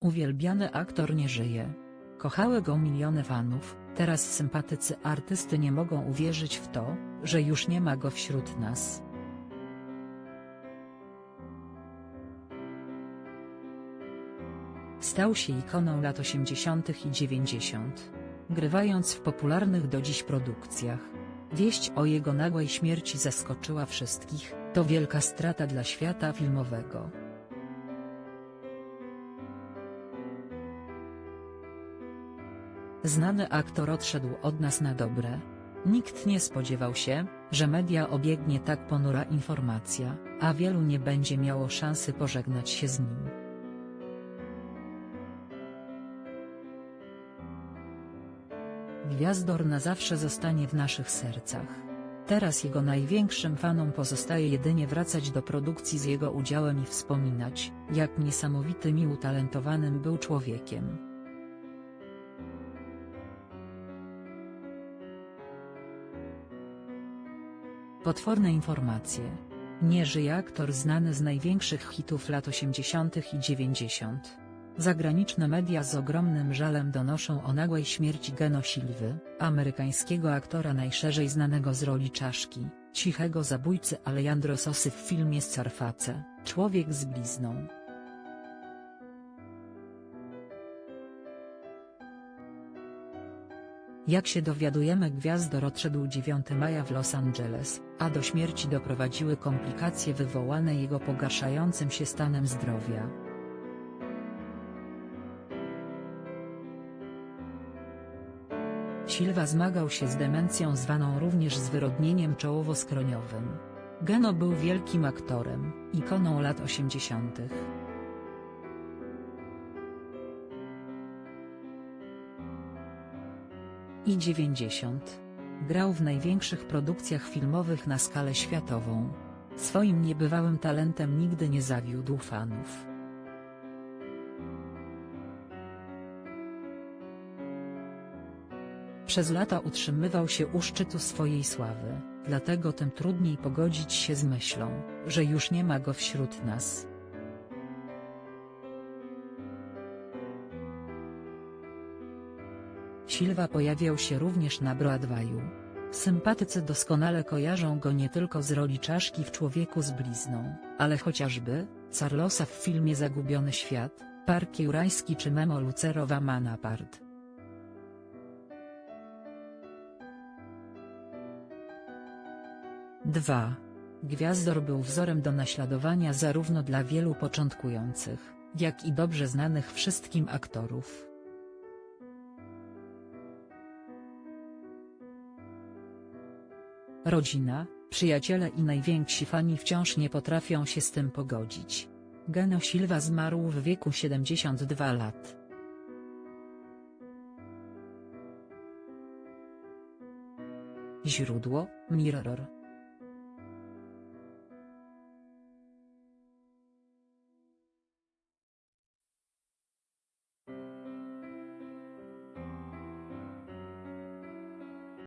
Uwielbiany aktor nie żyje. Kochały go miliony fanów, teraz sympatycy artysty nie mogą uwierzyć w to, że już nie ma go wśród nas. Stał się ikoną lat 80. i 90. Grywając w popularnych do dziś produkcjach. Wieść o jego nagłej śmierci zaskoczyła wszystkich, to wielka strata dla świata filmowego. Znany aktor odszedł od nas na dobre. Nikt nie spodziewał się, że media obiegnie tak ponura informacja, a wielu nie będzie miało szansy pożegnać się z nim. Gwiazdor na zawsze zostanie w naszych sercach. Teraz jego największym fanom pozostaje jedynie wracać do produkcji z jego udziałem i wspominać, jak niesamowitym i utalentowanym był człowiekiem. Potworne informacje. Nie żyje aktor znany z największych hitów lat 80. i 90. Zagraniczne media z ogromnym żalem donoszą o nagłej śmierci Geno Silwy, amerykańskiego aktora najszerzej znanego z roli czaszki, cichego zabójcy Alejandro Sosy w filmie Scarface, Człowiek z blizną. Jak się dowiadujemy Gwiazdor odszedł 9 maja w Los Angeles, a do śmierci doprowadziły komplikacje wywołane jego pogarszającym się stanem zdrowia. Silva zmagał się z demencją zwaną również zwyrodnieniem czołowo-skroniowym. Geno był wielkim aktorem, ikoną lat 80. i 90. Grał w największych produkcjach filmowych na skalę światową. Swoim niebywałym talentem nigdy nie zawiódł fanów. Przez lata utrzymywał się u szczytu swojej sławy, dlatego tym trudniej pogodzić się z myślą, że już nie ma go wśród nas. Silva pojawiał się również na Broadwayu. Sympatycy doskonale kojarzą go nie tylko z roli czaszki w Człowieku z blizną, ale chociażby, Carlosa w filmie Zagubiony Świat, Park Jurajski czy Memo Lucerowa Manapart. Dwa. Gwiazdor był wzorem do naśladowania zarówno dla wielu początkujących, jak i dobrze znanych wszystkim aktorów. Rodzina, przyjaciele i najwięksi fani wciąż nie potrafią się z tym pogodzić. Geno Silva zmarł w wieku 72 lat. Źródło, Mirror